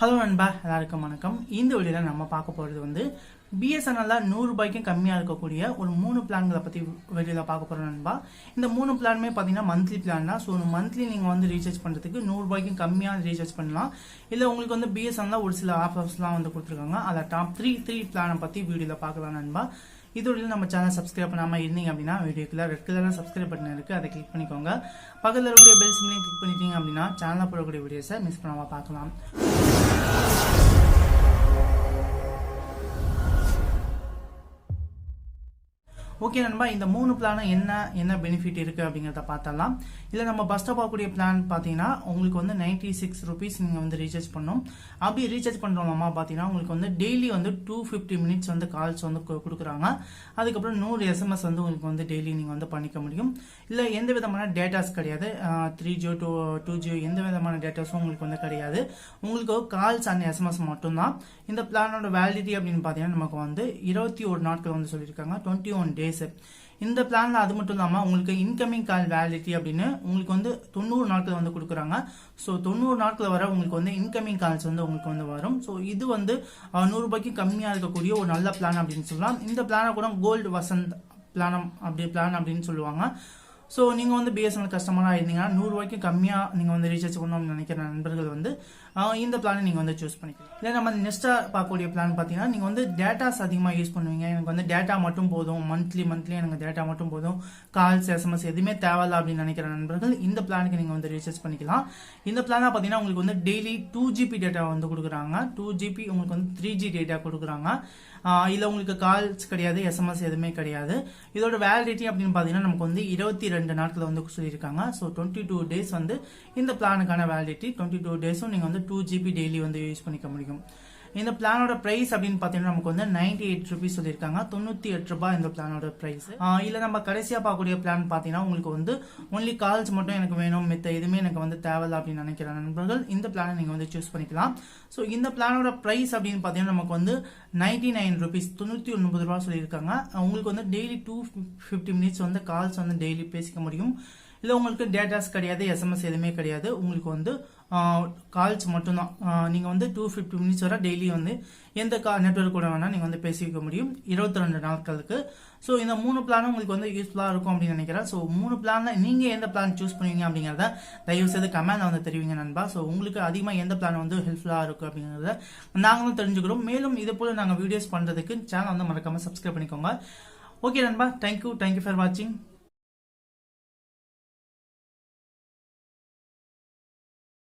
Hello நண்பா எல்லாருக்கும் வணக்கம். இந்த வீடியோவில் நம்ம பார்க்க போகிறது வந்து பிஎஸ்என்எல்ல நூறு ரூபாய்க்கும் கம்மியாக இருக்கக்கூடிய ஒரு மூணு பிளான்களை பற்றி வீடியோவில் பார்க்க போகிறோம் நண்பா. இந்த மூணு பிளானுமே பார்த்தீங்கன்னா மந்த்லி பிளான் தான். ஸோ மந்த்லி நீங்கள் வந்து ரீசார்ஜ் பண்ணுறதுக்கு நூறு ரூபாய்க்கும் கம்மியாக ரீசார்ஜ் பண்ணலாம். இல்லை உங்களுக்கு வந்து பிஎஸ்என்எல்ல ஒரு சில ஆஃபர்ஸ்லாம் வந்து கொடுத்துருக்காங்க. அதில் டாப் த்ரீ த்ரீ பிளானை பற்றி வீடியோவில் பார்க்கலாம் நண்பா. இதோட நம்ம சேனல் சப்ஸ்கிரைப் பண்ணாமல் இருந்தீங்க அப்படின்னா வீடியோக்குள்ள ரெட் கலராக சப்ஸ்கிரைப் பட்டன் இருக்குது அதை கிளிக் பண்ணிக்கோங்க. பக்கத்தில் இருக்கக்கூடிய பெல் சிம்லையும் கிளிக் பண்ணிட்டீங்க அப்படின்னா சேனலில் போடக்கூடிய வீடியோஸை மிஸ் பண்ணாமல் பார்க்கலாம். Yeah. ஓகே நண்பா இந்த மூணு பிளானும் என்ன என்ன பெனிஃபிட் இருக்குது அப்படிங்கிறத பார்த்தலாம் இல்லை நம்ம பஸ் ஸ்டாப் ஆகக்கூடிய பிளான் பார்த்தீங்கன்னா உங்களுக்கு வந்து நைன்டி சிக்ஸ் ருபீஸ் நீங்கள் வந்து ரீசார்ஜ் பண்ணணும். அப்படி ரீசார்ஜ் பண்ணுறோமா பார்த்தீங்கன்னா உங்களுக்கு வந்து டெய்லி வந்து டூ ஃபிஃப்டி மினிட்ஸ் வந்து கால்ஸ் வந்து கொடுக்குறாங்க. அதுக்கப்புறம் நூறு எஸ்எம்எஸ் வந்து உங்களுக்கு வந்து டெய்லி நீங்கள் வந்து பண்ணிக்க முடியும். இல்லை எந்த விதமான டேட்டாஸ் கிடையாது. Three Jio to two Jio எந்த விதமான டேட்டாஸும் உங்களுக்கு வந்து கிடையாது. உங்களுக்கு கால்ஸ் அண்ட் எஸ்எம்எஸ் மட்டும்தான். இந்த பிளானோட வேலிடிட்டி அப்படின்னு பார்த்தீங்கன்னா நமக்கு வந்து இருபத்தி ஒரு நாட்கள் வந்து சொல்லியிருக்காங்க. டுவெண்ட்டி ஒன் டேஸ் இந்த பிளானில் அது மட்டும் இல்லாமல் உங்களுக்கு இன்கமிங் கால் வேலிட்டி அப்படின்னு உங்களுக்கு வந்து தொண்ணூறு நாட்கள் வந்து கொடுக்குறாங்க. ஸோ தொண்ணூறு நாட்கள் வர உங்களுக்கு வந்து இன்கமிங் கால்ஸ் வந்து உங்களுக்கு வந்து வரும். ஸோ இது வந்து நூறுரூபாய்க்கு கம்மியாக இருக்கக்கூடிய ஒரு நல்ல பிளான் அப்படின்னு சொல்லலாம். இந்த பிளானை கூட கோல்டு வசந்த் பிளானம் அப்படி பிளான் அப்படின்னு சொல்லுவாங்க. ஸோ நீங்கள் வந்து பிஎஸ்என்எல் கஸ்டமராக இருந்தீங்கன்னா நூறு ரூபாய்க்கு கம்மியாக நீங்கள் வந்து ரீசார்ஜ் பண்ணணும்னு நினைக்கிற நண்பர்கள் வந்து இந்த பிளானை நீங்கள் வந்து சூஸ் பண்ணிக்கலாம். இல்லை நம்ம நெக்ஸ்ட்டாக பார்க்கக்கூடிய பிளான் பார்த்தீங்கன்னா நீங்கள் வந்து டேட்டாஸ் அதிகமாக யூஸ் பண்ணுவீங்க. எனக்கு வந்து டேட்டா மட்டும் போதும். மந்த்லி மந்த்லி எனக்கு டேட்டா மட்டும் போதும். கால்ஸ் எஸ்எம்எஸ் எதுவுமே தேவையில்ல அப்படின்னு நினைக்கிற நண்பர்கள் இந்த பிளானுக்கு நீங்கள் வந்து ரீசார்ஜ் பண்ணிக்கலாம். இந்த பிளானாக பார்த்தீங்கன்னா உங்களுக்கு வந்து டெய்லி டூ ஜிபி டேட்டா வந்து கொடுக்குறாங்க. டூ ஜிபி உங்களுக்கு வந்து த்ரீ ஜி டேட்டா கொடுக்குறாங்க. இல்லை உங்களுக்கு கால்ஸ் கிடையாது எஸ்எம்எஸ் எதுவுமே கிடையாது. இதோட வேலிடிட்டி அப்படின்னு பார்த்தீங்கன்னா நமக்கு வந்து இருபத்தி ரெண்டு ரெண்டு நாட்களில் வந்து சொல்லியிருக்காங்க. ஸோ டுவெண்ட்டி டூ டேஸ் வந்து இந்த பிளானுக்கான வேலிடிட்டி டுவெண்ட்டி டூ டேஸும் நீங்கள் வந்து டூ ஜிபி டெய்லி வந்து யூஸ் பண்ணிக்க முடியும். இந்த பிளானோட பிரைஸ் அப்படின்னு பார்த்தீங்கன்னா நமக்கு வந்து நைன்டி எயிட் ருபீஸ் சொல்லியிருக்காங்க. தொண்ணூற்றி எட்டு ரூபாய் இந்த பிளானோட பிரைஸ் இல்லை நம்ம கடைசியாக பார்க்கக்கூடிய பிளான் பார்த்தீங்கன்னா உங்களுக்கு வந்து ஒன்லி கால்ஸ் மட்டும் எனக்கு வேணும் மித்த எதுவுமே எனக்கு வந்து தேவையில்ல அப்படின்னு நினைக்கிற நண்பர்கள் இந்த பிளானை நீங்கள் வந்து சூஸ் பண்ணிக்கலாம். ஸோ இந்த பிளானோட பிரைஸ் அப்படின்னு பார்த்தீங்கன்னா நமக்கு வந்து நைன்டி நைன் ருபீஸ் தொண்ணூற்றி ஒன்பது ரூபா சொல்லியிருக்காங்க. உங்களுக்கு வந்து டெய்லி டூ ஃபிஃப்டி மினிட்ஸ் வந்து கால்ஸ் வந்து டெய்லி பேசிக்க முடியும். இல்லை உங்களுக்கு டேட்டாஸ் கிடையாது எஸ்எம்எஸ் எதுவுமே கிடையாது. உங்களுக்கு வந்து கால்ஸ் மட்டும்தான். நீங்கள் வந்து டூ ஃபிஃப்டி மினிட்ஸ் வரை டெய்லி வந்து எந்த கா நெட்ஒர்க் கூட வேணால் நீங்கள் வந்து பேசிக்க முடியும். இருபத்தி ரெண்டு நாட்களுக்கு. ஸோ இந்த மூணு பிளானும் உங்களுக்கு வந்து யூஸ்ஃபுல்லாக இருக்கும் அப்படின்னு நினைக்கிறேன். ஸோ மூணு பிளானில் நீங்கள் எந்த பிளான் சூஸ் பண்ணுவீங்க அப்படிங்கிறத தயவு செய்து கமெண்ட் வந்து தெரிவிங்க நண்பா. ஸோ உங்களுக்கு அதிகமாக எந்த பிளான் வந்து ஹெல்ப்ஃபுல்லாக இருக்கும் அப்படிங்கிறத நாங்களும் தெரிஞ்சுக்கிறோம். மேலும் இது போல் நாங்கள் வீடியோஸ் பண்ணுறதுக்கு சேனல் வந்து மறக்காமல் சப்ஸ்கிரைப் பண்ணிக்கோங்க. ஓகே நண்பா தேங்க்யூ தேங்க்யூ ஃபார் வாட்சிங்